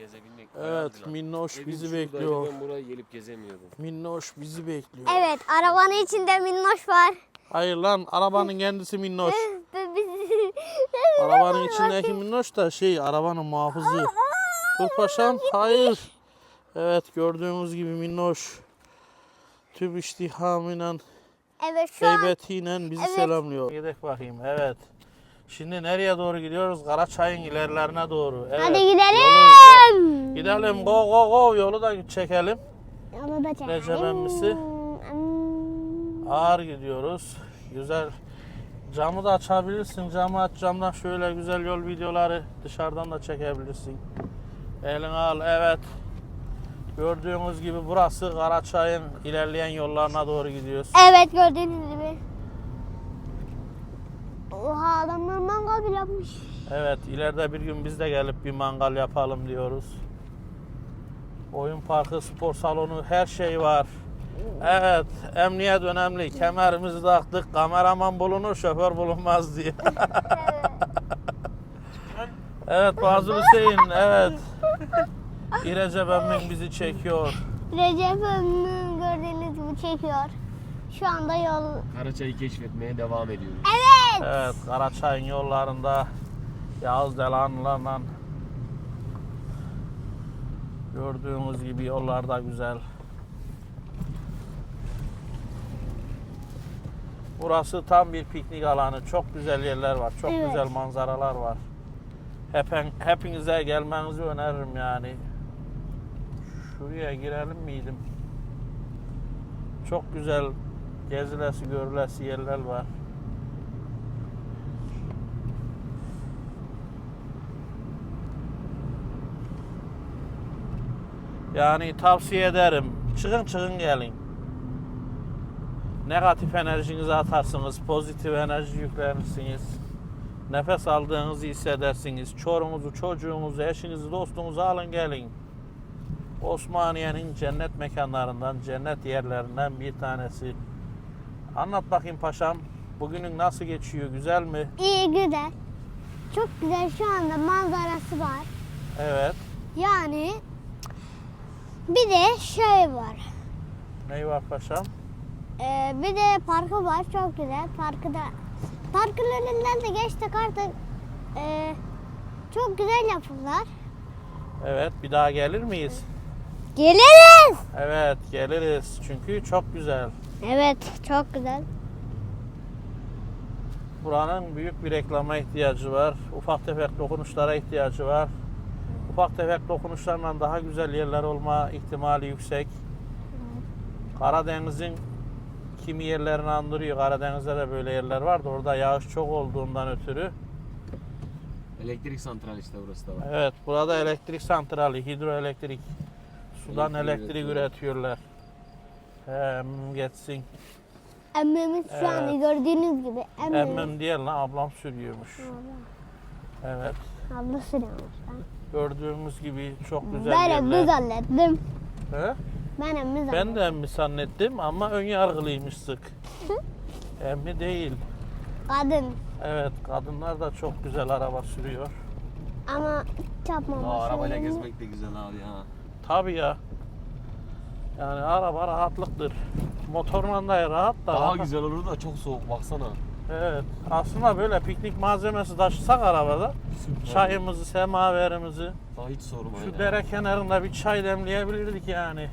gezebilmek. Evet. Minnoş bizi şuradaydı, bekliyor. Ben buraya gelip gezemiyordum. Minnoş bizi bekliyor. Evet arabanın içinde minnoş var. Hayır lan arabanın kendisi Minnoş. Arabanın içindeki Minnoş da şey arabanın muhafızı. Dur paşam hayır. Evet gördüğümüz gibi Minnoş tüm iştihamıyla evet şu an heybetiyle bizi Evet. selamlıyor. Gidelim bakayım evet. Şimdi nereye doğru gidiyoruz? Karaçay'ın ilerlerine doğru. Evet. hadi yolu- gidelim. Gidelim go go go yolu da çekelim. Onu da çekelim. Recep emmisi. Ağır gidiyoruz. Güzel. Camı da açabilirsin. Camı aç camdan şöyle güzel yol videoları dışarıdan da çekebilirsin. Elini al. Evet. Gördüğünüz gibi burası Karaçay'ın ilerleyen yollarına doğru gidiyoruz. Evet gördüğünüz gibi. Oha adamlar mangal bile yapmış. Evet ileride bir gün biz de gelip bir mangal yapalım diyoruz. Oyun parkı, spor salonu her şey var. Evet, emniyet önemli. Kemerimizi taktık. Kameraman bulunur, şoför bulunmaz diye. evet, Fazıl Hüseyin, evet. İrecep emmim bizi çekiyor. Recep Ömrü gördüğünüz gibi çekiyor. Şu anda yol. Karaçay'ı keşfetmeye devam ediyoruz. Evet. Evet, Karaçay'ın yollarında Yağız Delanlılarla gördüğünüz gibi yollar da güzel. Burası tam bir piknik alanı. Çok güzel yerler var. Çok Evet. güzel manzaralar var. Hepen, hepinize gelmenizi öneririm yani. Şuraya girelim miydim? Çok güzel gezilesi, görülesi yerler var. Yani tavsiye ederim. Çıkın çıkın gelin. Negatif enerjinizi atarsınız, pozitif enerji yüklenirsiniz. Nefes aldığınızı hissedersiniz. Çorunuzu, çocuğunuzu, eşinizi, dostunuzu alın gelin. Osmaniye'nin cennet mekanlarından, cennet yerlerinden bir tanesi. Anlat bakayım paşam. Bugünün nasıl geçiyor? Güzel mi? İyi güzel. Çok güzel şu anda manzarası var. Evet. Yani bir de şey var. Ney var paşam? Ee, bir de parkı var çok güzel. Parkı da parkın önünden de geçtik artık. Ee, çok güzel yapımlar. Evet. Bir daha gelir miyiz? Geliriz. Evet geliriz. Çünkü çok güzel. Evet çok güzel. Buranın büyük bir reklama ihtiyacı var. Ufak tefek dokunuşlara ihtiyacı var. Ufak tefek dokunuşlarla daha güzel yerler olma ihtimali yüksek. Karadeniz'in kimi yerlerini andırıyor. Karadeniz'de de böyle yerler var da orada yağış çok olduğundan ötürü. Elektrik santrali işte burası da var. Evet burada elektrik santrali, hidroelektrik. Sudan Elektrik elektrik üretiyorlar. Hem geçsin. Emmimiz şu an Evet. gördüğünüz gibi. Emmimiz. Emmem değil lan ablam sürüyormuş. Evet. Abla sürüyormuş. Gördüğümüz gibi çok güzel Ben yerler. emmi zannettim. He? Ben emmi zannettim. Ben de emmi zannettim ama ön yargılıymıştık. emmi değil. Kadın. Evet kadınlar da çok güzel araba sürüyor. Ama çarpmaması. Aa, arabayla önemli. gezmek de güzel abi ya. Tabii ya. Yani araba rahatlıktır. Motorla da rahat da. Daha rahat- güzel olur da çok soğuk baksana. Evet. Aslında böyle piknik malzemesi taşısak arabada Süper. çayımızı, semaverimizi Daha hiç sorma şu ya. dere kenarında bir çay demleyebilirdik yani.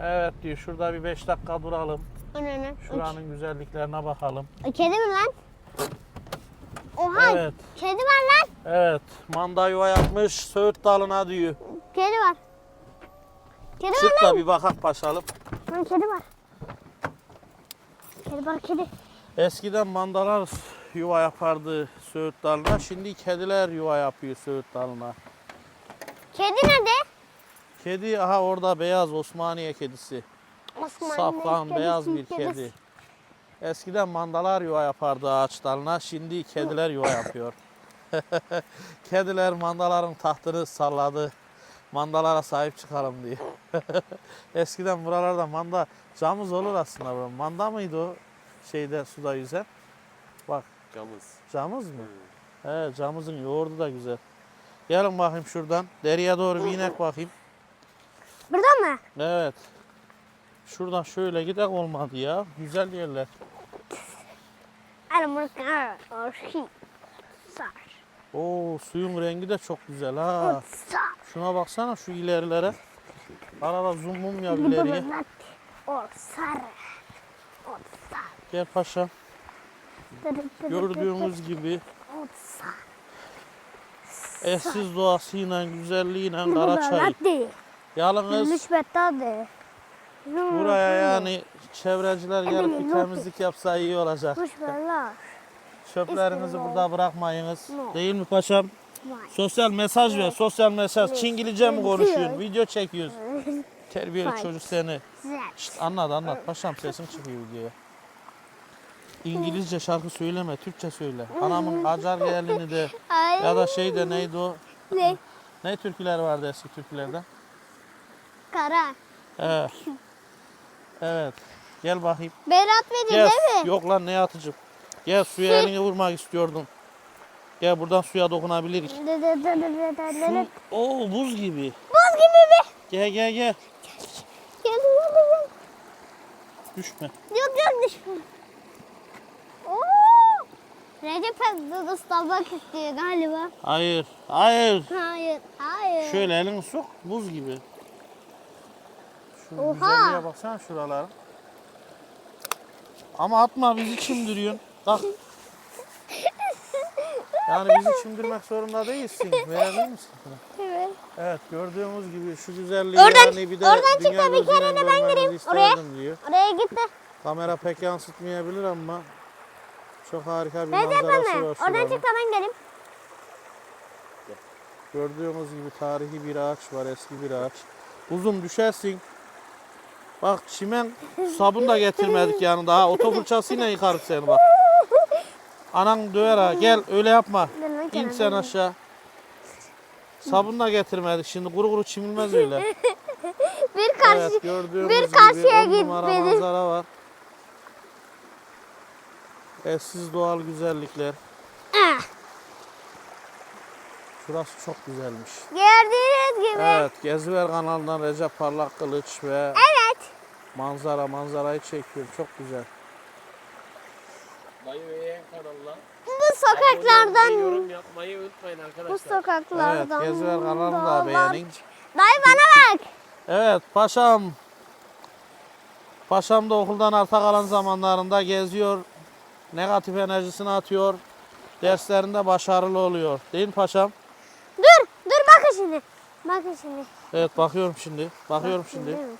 Evet diyor şurada bir 5 dakika duralım. Anne. Şuranın güzelliklerine bakalım. O kedi mi lan? Oha Evet. kedi var lan. Evet. Manda yuva yapmış Söğüt dalına diyor. Kedi var. Kedi Çık var da lan. bir bakak paşalım. Lan kedi var. Kedi var kedi. Eskiden mandalar yuva yapardı Söğüt dalına. Şimdi kediler yuva yapıyor Söğüt dalına. Kedi nerede? Kedi aha orada beyaz Osmaniye kedisi. Osman. Safkan kedisi, beyaz bir kedisi. kedi. Eskiden mandalar yuva yapardı ağaç dalına. Şimdi kediler yuva yapıyor. Kediler mandaların tahtını salladı. Mandalara sahip çıkalım diye. Eskiden buralarda manda camız olur aslında. bu. Manda mıydı o şeyde suda yüzen? Bak Camız. camız mı? He camızın yoğurdu da güzel. Gelin bakayım şuradan. Deriye doğru bir inek bakayım. Burada mı? Evet. Şuradan şöyle gidek olmadı ya. Güzel yerler. Armurkar. Orhi. Sar. Oo suyun rengi de çok güzel ha. Sar. Şuna baksana şu ilerilere. Arada zoom mum ya ileriye. Or sar. Or. Gel paşa. Gördüğümüz gibi eşsiz doğasıyla, güzelliğiyle Karaçay. Yalnız buraya yani çevreciler gelip bir temizlik yapsa iyi olacak. Çöplerinizi burada bırakmayınız. Değil mi paşam? Sosyal mesaj ver, sosyal mesaj. Çingilice mi konuşuyorsun? Video çekiyoruz. Terbiyeli çocuk seni. Şşt, anlat anlat. Paşam sesin çıkıyor videoya. İngilizce şarkı söyleme, Türkçe söyle. Anamın acar gelini de Ay. ya da şey de neydi o? Ne? Ne türküler vardı eski türkülerden? Kara. Evet. Evet. Gel bakayım. Berat Gel. değil mi? Yok lan ne atıcım. Gel suya elini vurmak istiyordum. Gel buradan suya dokunabiliriz. Su, oo buz gibi. Buz gibi mi? Gel gel. Gel gel gel. Düşme. Yok yok düşme. Recep hep ıslamak istiyor galiba. Hayır. Hayır. Hayır, hayır. Şöyle elini sok. Buz gibi. Şu Oha. güzelliğe baksana şuralara. Ama atma bizi çimdiriyorsun. Kalk. Yani bizi çimdirmek zorunda değilsin. Verebilir misin? Evet. Evet gördüğümüz gibi şu güzelliği Oradan- yani bir de oradan çık dünya da bir kere de ben gireyim. isterdim diyor. Oraya git de. Kamera pek yansıtmayabilir ama çok harika bir Recep manzarası var Oradan şuranın. çık da ben geleyim. Gördüğümüz gibi tarihi bir ağaç var, eski bir ağaç. Uzun düşersin. Bak çimen sabun da getirmedik yanında ha. Oto fırçasıyla yıkarız seni bak. Anan döver ha. Gel öyle yapma. İn sen aşağı. Sabun da getirmedik. Şimdi kuru kuru çimilmez öyle. Bir karşı. Evet bir gibi karşıya on numara gitmedi. manzara var. Eşsiz doğal güzellikler. Ah, Şurası çok güzelmiş. Gördüğünüz gibi. Evet, Geziver kanalından Recep Parlak Kılıç ve Evet. manzara manzarayı çekiyor. Çok güzel. Dayı ve yeğen kanalına. Bu abone olmayı, sokaklardan Yorum yapmayı unutmayın bu arkadaşlar. Evet, sokaklardan. Geziver kanalını da dolan- beğenin. Dayı bana bak. Evet, paşam. Paşam da okuldan arta kalan zamanlarında geziyor. Negatif enerjisini atıyor. Derslerinde başarılı oluyor. Değil mi paşam? Dur, dur bakın şimdi. Bakın şimdi. Evet, bakıyorum şimdi. Bakıyorum şimdi. Değil mi?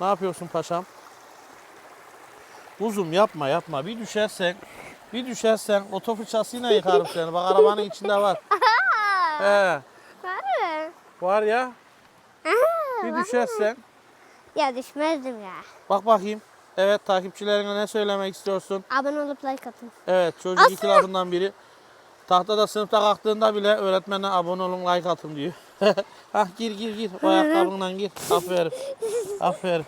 Ne yapıyorsun paşam? Uzun yapma yapma. Bir düşersen, bir düşersen oto fırçasıyla yıkarım seni. Bak arabanın içinde var. He, var mı? var ya. Aha, Bir düşersen. Ya düşmezdim ya. Bak bakayım. Evet takipçilerine ne söylemek istiyorsun? Abone olup like atın. Evet çocuk Aslında- lafından biri. Tahtada sınıfta kalktığında bile öğretmene abone olun like atın diyor. Hah gir gir gir. O ayakkabından gir. Aferin. Aferin.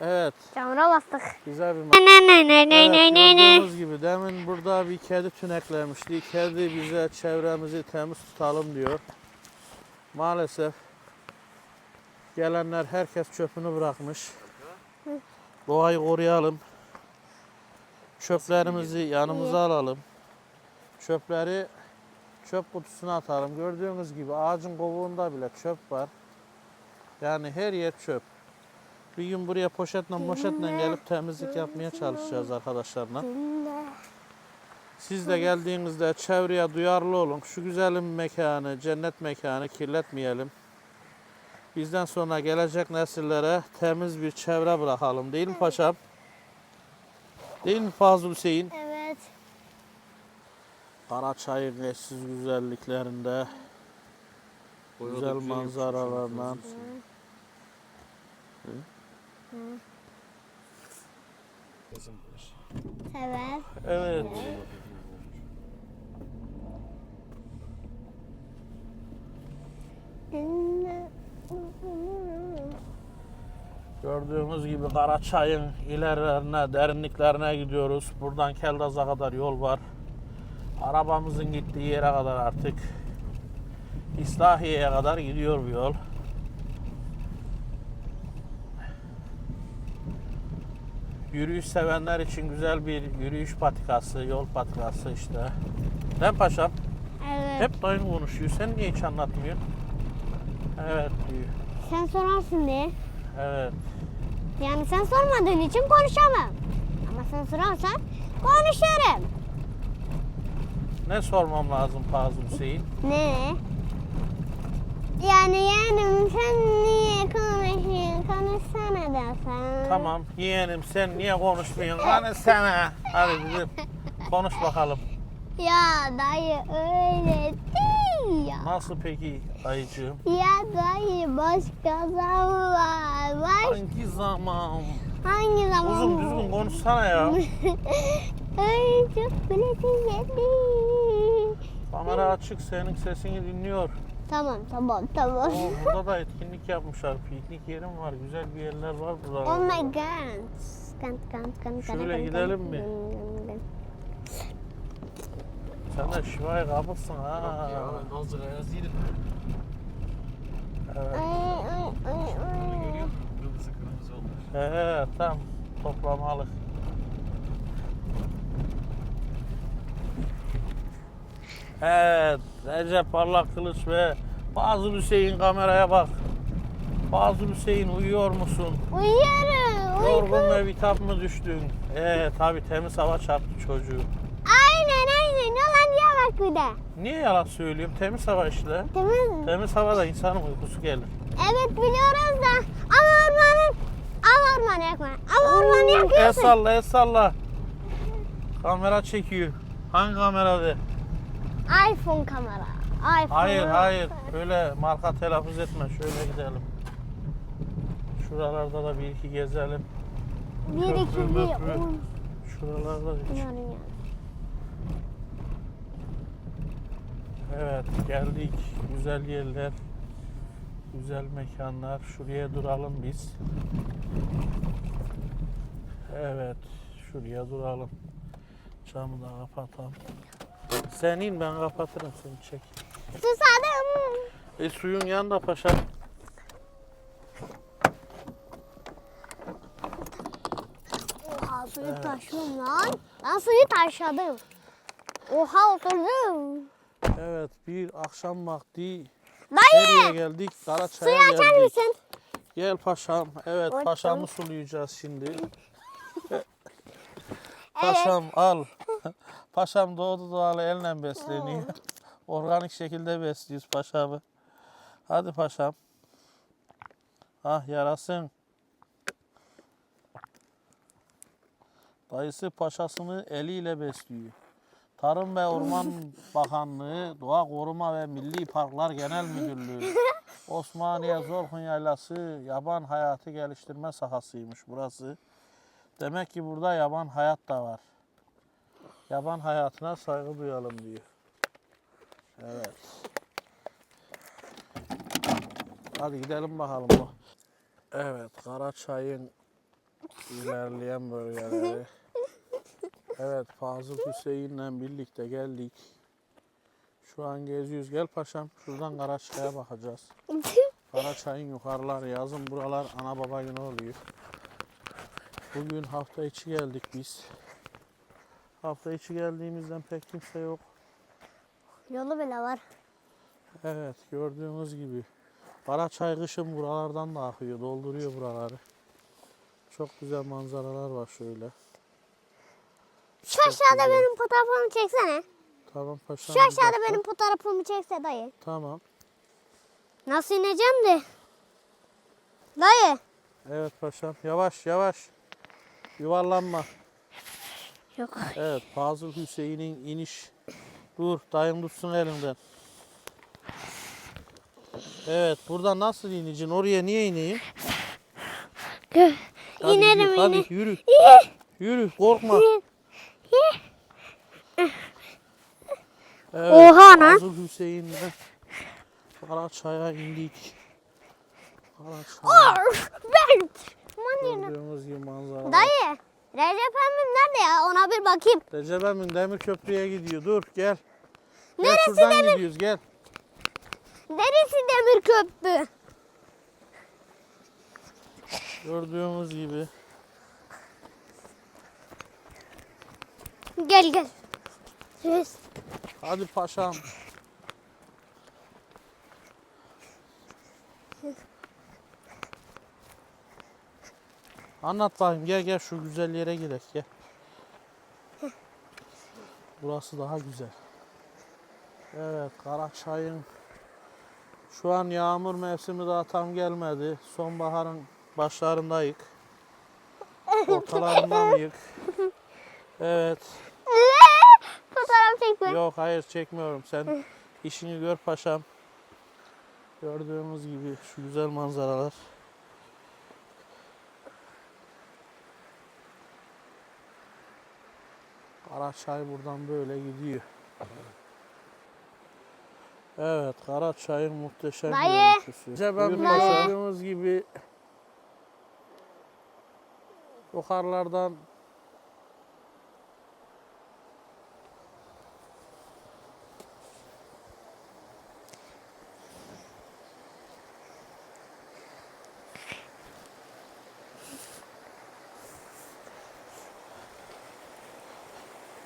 Evet. Camına bastık. Güzel bir Ne ne ne ne Evet, ne ne ne. gördüğünüz gibi demin burada bir kedi tüneklemişti. Kedi bize çevremizi temiz tutalım diyor. Maalesef gelenler herkes çöpünü bırakmış. Doğayı koruyalım. Çöplerimizi yanımıza alalım. Çöpleri çöp kutusuna atalım. Gördüğünüz gibi ağacın kovuğunda bile çöp var. Yani her yer çöp. Bir gün buraya poşetle poşetle gelip temizlik yapmaya çalışacağız arkadaşlarla. Siz de geldiğinizde çevreye duyarlı olun. Şu güzelim mekanı, cennet mekanı kirletmeyelim. Bizden sonra gelecek nesillere temiz bir çevre bırakalım. Değil mi paşam? Değil mi Fazıl Hüseyin? Evet. Karaçay'ın eşsiz güzelliklerinde, Boyadı güzel manzaralarla. yapmışsın. Kesinlikle. Evet. Evet. Gördüğünüz gibi Karaçay'ın ilerlerine, derinliklerine gidiyoruz. Buradan Keldaz'a kadar yol var. Arabamızın gittiği yere kadar artık İslahiye'ye kadar gidiyor bu yol. Yürüyüş sevenler için güzel bir yürüyüş patikası, yol patikası işte. Değil mi paşam? Evet. Hep dayın konuşuyor. Sen niye hiç anlatmıyorsun? Evet diyor. Sen sorarsın diye. Evet. Yani sen sormadığın için konuşamam. Ama sen sorarsan konuşurum. Ne sormam lazım Fazıl Hüseyin? Ne? Yani yeğenim sen niye konuşuyorsun? Konuşsana dersen. Tamam yeğenim sen niye konuşmuyorsun? Hani sana. Hadi dedim. Konuş bakalım. Ya dayı öyle değil ya. Nasıl peki ayıcığım? Ya dayı başka zaman var. Baş... Hangi zaman? Hangi zaman? Uzun düzgün konuşsana ya. Ay çok geldi. Kamera açık senin sesini dinliyor. Tamam tamam tamam. Oo, burada da etkinlik yapmışlar. Piknik yerim var. Güzel bir yerler var burada. Oh my god. Kant kant kant Şöyle gidelim mi? Sen de şivaya kapılsın ha. Ya ben Nazır Ayaz değilim. Evet. Bunu görüyor musun? Kırmızı kırmızı olmuş. He, tam toplamalık. Evet, Recep Parlak Kılıç ve Fazıl Hüseyin kameraya bak. Fazıl Hüseyin uyuyor musun? Uyuyorum. Yorgun ve bitap mı düştün? Ee tabi temiz hava çarptı çocuğu. Aynen aynen. Diye bak bir de. Niye yalan söylüyorum? Temiz hava işte. Tamam. Temiz havada insanın uykusu gelir. Evet biliyoruz da ama ormanın ama ormanı yakma. Ama ormanı El yakıyorsun. salla, el salla. Kamera çekiyor. Hangi kamera iPhone kamera. iPhone. Hayır hayır öyle marka telaffuz etme şöyle gidelim. Şuralarda da bir iki gezelim. Bir iki bir. Şuralarda bir- Bilmiyorum Evet geldik. Güzel yerler. Güzel mekanlar. Şuraya duralım biz. Evet. Şuraya duralım. Camı da kapatalım. Sen in ben kapatırım seni çek. Susadım. E suyun yanında paşa. Oha suyu Evet. taşıyorum lan. Ben suyu taşıdım. Oha oturdum. Evet bir akşam vakti nereye geldik? suyu Karaçay'a açar geldik. mısın? Gel paşam. Evet Otur. paşamı sulayacağız şimdi. Paşam al. paşam doğdu doğalı elle besleniyor. Organik şekilde besliyoruz paşamı. Hadi paşam. Ah yarasın. Dayısı paşasını eliyle besliyor. Tarım ve Orman Bakanlığı, Doğa Koruma ve Milli Parklar Genel Müdürlüğü, Osmaniye Zorhun Yaylası yaban hayatı geliştirme sahasıymış burası. Demek ki burada yaban hayat da var. Yaban hayatına saygı duyalım diyor. Evet. Hadi gidelim bakalım. Evet, Karaçay'ın ilerleyen bölgeleri. Evet, Fazıl Hüseyin'le birlikte geldik. Şu an geziyoruz. Gel paşam, şuradan Karaçay'a bakacağız. Karaçay'ın yukarıları yazın buralar ana baba günü oluyor. Bugün hafta içi geldik biz. Hafta içi geldiğimizden pek kimse yok. Yolu bile var. Evet gördüğünüz gibi. Karaçay kışın buralardan da akıyor. Dolduruyor buraları. Çok güzel manzaralar var şöyle. Şu aşağıda benim fotoğrafımı çeksene. Tamam paşam. Şu aşağıda dakika. benim fotoğrafımı çekse dayı. Tamam. Nasıl ineceğim de? Dayı. Evet paşam. Yavaş yavaş. Yuvarlanma. Yok. Evet Fazıl Hüseyin'in iniş. Dur dayım tutsun elimden. Evet burada nasıl ineceksin? Oraya niye ineyim? Hadi İnerim yürü. Hadi yürü. Yürü korkma. Evet, Oha lan. Fazıl Hüseyin'le Karaçay'a indik. Karaçay Ben. Aman yürü. gördüğünüz gibi manzara. Dayı. Recep emmim nerede ya? Ona bir bakayım. Recep Emin demir köprüye gidiyor. Dur gel. Gel Neresi şuradan demir? gidiyoruz gel. Neresi demir köprü? Gördüğümüz gibi. Gel gel. Yes. Hadi paşam. Anlat bakayım gel gel şu güzel yere gidelim gel. Burası daha güzel. Evet Karaçay'ın şu an yağmur mevsimi daha tam gelmedi. Sonbaharın başlarındayız. Ortalarında mıyız? Evet. Fotoğraf çekme. Yok hayır çekmiyorum. Sen işini gör paşam. Gördüğümüz gibi şu güzel manzaralar. Karaçay buradan böyle gidiyor. Evet, Karaçay'ın muhteşem Dayı. görüntüsü. Cebem gördüğümüz gibi yukarılardan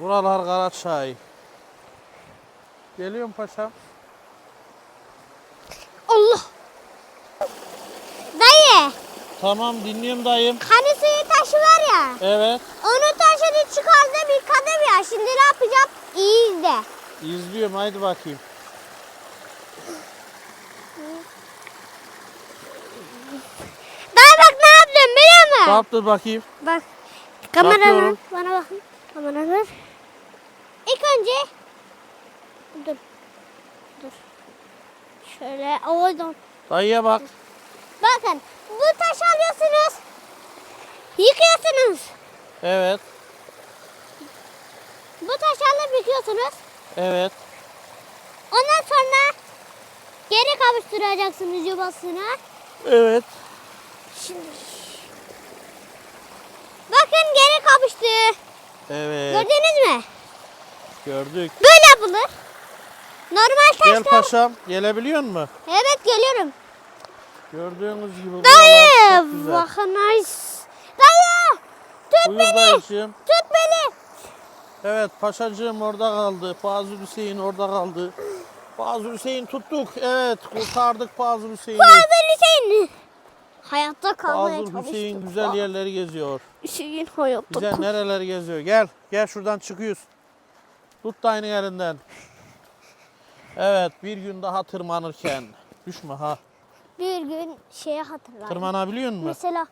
Buralar Karaçay. Geliyorum paşam. Allah. Dayı. Tamam dinliyorum dayım. Hani suyu taşı var ya. Evet. Onu taşını çıkardım yıkadım ya. Şimdi ne yapacağım? İyi izle. İzliyorum haydi bakayım. Dayı bak ne yaptım biliyor musun? Kalktır bakayım. Bak. Bakıyorum. bana bakın. Kameraman. İlk önce dur. Dur. Şöyle oradan. Dayıya bak. Bakın bu taş alıyorsunuz. Yıkıyorsunuz. Evet. Bu taşı alıp yıkıyorsunuz. Evet. Ondan sonra geri kavuşturacaksınız yuvasına. Evet. Şimdi. Bakın geri kavuştu. Evet. Gördünüz mü? Gördük. Böyle yapılır. Normal Gel taşlar. paşam. Gelebiliyor musun? Evet geliyorum. Gördüğünüz gibi Dayı. Bakın nice. Dayı. Tut Buyur beni. dayıcığım. Tut beni. Evet paşacığım orada kaldı. Fazıl Hüseyin orada kaldı. Fazıl Hüseyin tuttuk. Evet kurtardık Fazıl Hüseyin'i. Fazıl Hüseyin. Hayatta kalmaya Fazıl çalıştım. Hüseyin güzel yerleri geziyor. Hüseyin hayatta Güzel nereler geziyor. Gel. Gel şuradan çıkıyoruz. Tut dayının elinden. Evet bir gün daha tırmanırken. Düşme ha. Bir gün şeye hatırlar. Tırmanabiliyor musun? Mesela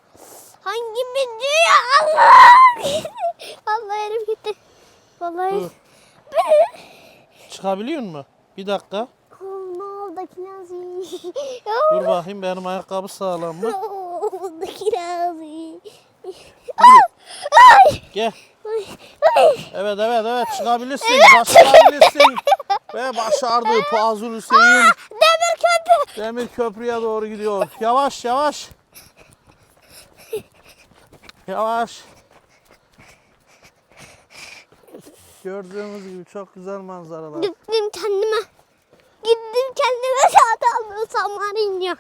hangi video Allah Allah elim gitti. Vallahi Dur. Çıkabiliyor musun? Bir dakika. Kolumdaki nazi. Dur bakayım benim ayakkabı sağlam mı? Kolumdaki nazi. Gel. Evet evet evet çıkabilirsin. Başarabilirsin. Ve başardı Fazıl Hüseyin. Demir köprü. Demir köprüye doğru gidiyor. Yavaş yavaş. Yavaş. Gördüğünüz gibi çok güzel manzaralar. Gittim kendime. Gittim kendime saat almıyorsam var ya.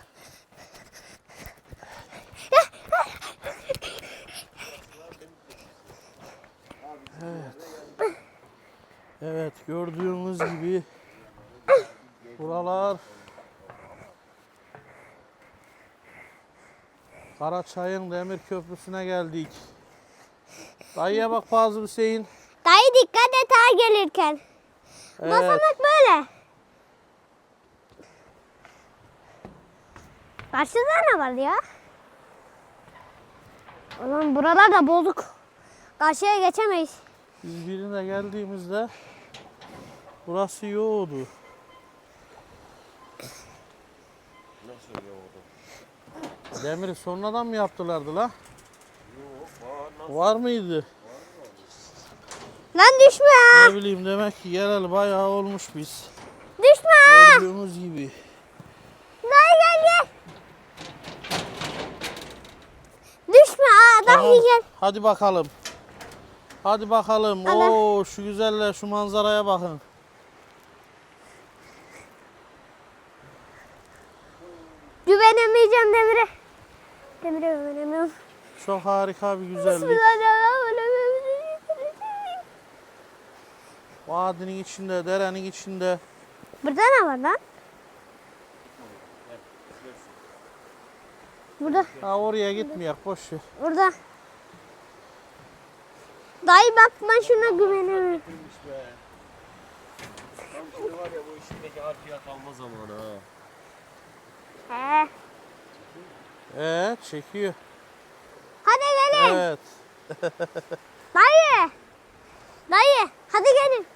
Evet gördüğünüz gibi buralar Karaçay'ın demir köprüsüne geldik. Dayıya bak Fazıl Hüseyin. Dayı dikkat et ha gelirken. Evet. Basamak böyle. Karşıda ne var ya? Ulan buralar da bozuk. Karşıya geçemeyiz. Biz birine geldiğimizde burası yoğdu. Nasıl yoğurdu? Demiri sonradan mı yaptılardı la? Var mıydı? Lan düşme ha. Ne bileyim demek ki geleli bayağı olmuş biz. Düşme ha. Gördüğümüz gibi. Dayı gel gel. Düşme ha. Dayı Tamam, gel. Hadi bakalım. Hadi bakalım. Ana. Oo şu güzeller şu manzaraya bakın. Güvenemeyeceğim Demir'e. Demir'e güvenemiyorum. Çok harika bir güzellik. Bismillahirrahmanirrahim. Vadinin içinde, derenin içinde. Burada ne var lan? Burada, Ha oraya gitmeyek boş ver. burada. Dayı bak ben şuna be? Tam şimdi var ya bu işindeki harfiyat alma zamanı ha. He. Evet çekiyor. Hadi gelin. Evet. Dayı. Dayı. Hadi gelin.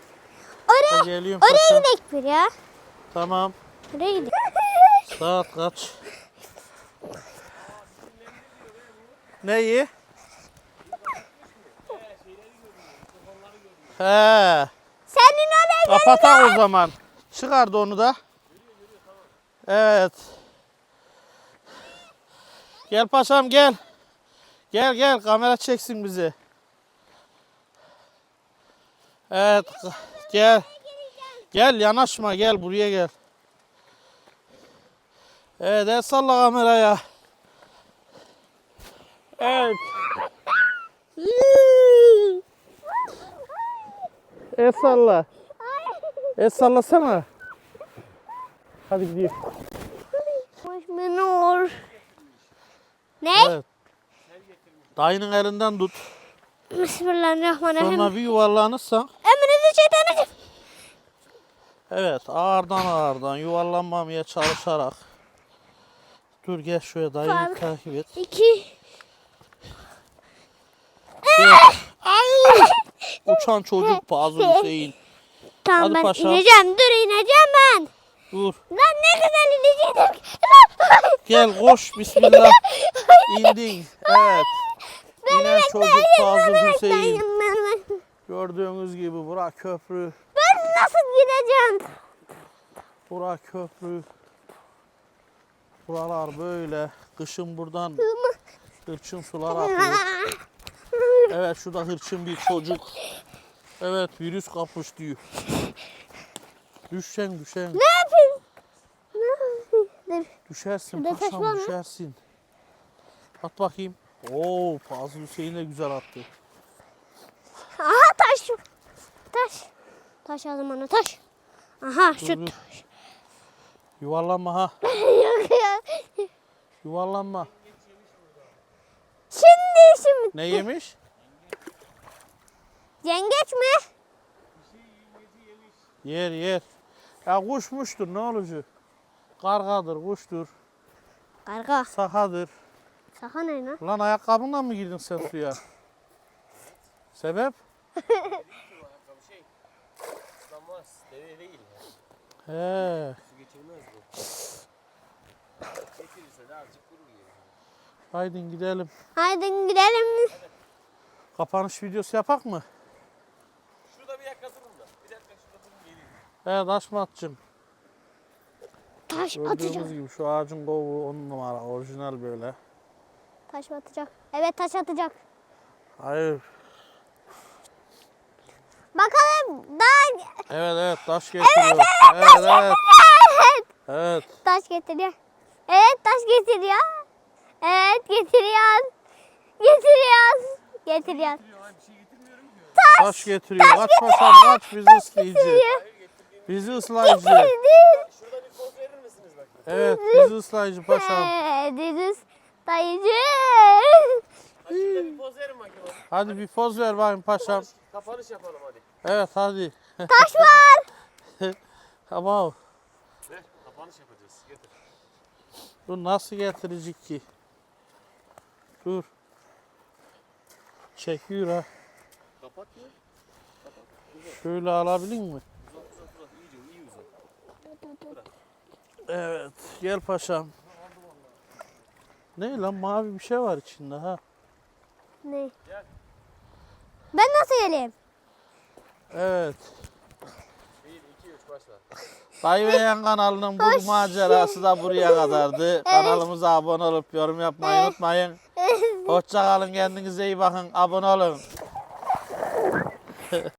Oraya, geliyorum oraya paşam. gidelim bir ya. Tamam. Oraya gidelim. Saat kaç? Neyi? He. Senin oraya. Kapatak o zaman. Çıkardı onu da. Evet. Gel paşam gel. Gel gel kamera çeksin bizi. Evet. Gel. Gel yanaşma gel buraya gel. Evet el salla kameraya. Evet. El salla. El sallasana. Hadi gidiyor. Minor. Ne? Evet. Dayının elinden tut. Bismillahirrahmanirrahim. Sonra bir yuvarlanırsan. Emrinizi şeytanı. Evet ağırdan ağırdan yuvarlanmamaya çalışarak. Dur gel şöyle dayını takip et. İki. Ay! Uçan çocuk Fazıl Hüseyin. Tamam Hadi ben paşam. ineceğim. Dur ineceğim ben. Dur. Lan ne güzel inecektim. Gel koş bismillah. İndin. Evet. İnen çocuk Fazıl Hüseyin. Ben, Gördüğünüz gibi bura köprü. ben nasıl gideceğim? Bura köprü. Buralar böyle. Kışın buradan hırçın sular akıyor. Evet şurada hırçın bir çocuk. Evet virüs kapmış diyor. Düşen düşen. Ne yapayım? Ne yapayım? Dur. Düşersin Şurada taş var paşam mı? düşersin. At bakayım. Oo Fazıl Hüseyin de güzel attı. Aha taş. Taş. Taş aldım onu taş. Aha şu Dur, dur. taş. Yuvarlanma ha. Yok ya. Yuvarlanma. Şimdi şimdi. Ne yemiş? Yengeç mi? Yer yer. Ya kuşmuştur ne olacak? Kargadır, kuştur, Karga. sakadır. Saka ne lan? Lan ayakkabınla mı girdin sen suya? Sebep? Deve değil. ya. He. Su geçirmez bu. Getirirse de azıcık kurur yani. Haydi gidelim. Haydi gidelim. Kapanış videosu yapak mı? Şurada bir dakika durun da. Bir dakika şurada durun geleyim. Evet Aşmat'cığım. Taş Gördüğünüz atacak. gibi şu ağacın kovuğu on numara orijinal böyle. Taş atacak. Evet taş atacak. Hayır. Bakalım daha Evet evet taş getiriyor. Evet evet. Evet. taş getiriyor. Evet taş getiriyor. Evet getiriyor. Getiriyor. Getiriyor. Şey getirmiyorum ki. Taş getiriyor. Kaç paşam kaç bizi ıslayıcı. Bizi ıslayıcı. Şurada bir poz verir misiniz? Evet bizi ıslayıcı paşam. Deniz dayıcı. Ha şurada bir poz verin bakayım. hadi. Hadi bir poz ver bakayım paşam. Kapanış yapalım hadi. Evet hadi. Taş var. Tamam. Ver. Kapanış yapacağız. Getir. Dur nasıl getirecek ki? Dur. Çekiyor ha. Kapat ya. Şöyle alabilir mi? Evet. Gel paşam. Ne lan mavi bir şey var içinde ha. Ne? Gel. Ben nasıl geleyim? Evet. 1, 2, 3 başla. Dayı ve Yan kanalının bu macerası da buraya kadardı. Kanalımıza abone olup yorum yapmayı unutmayın. Hoşça kalın kendinize iyi bakın. Abone olun.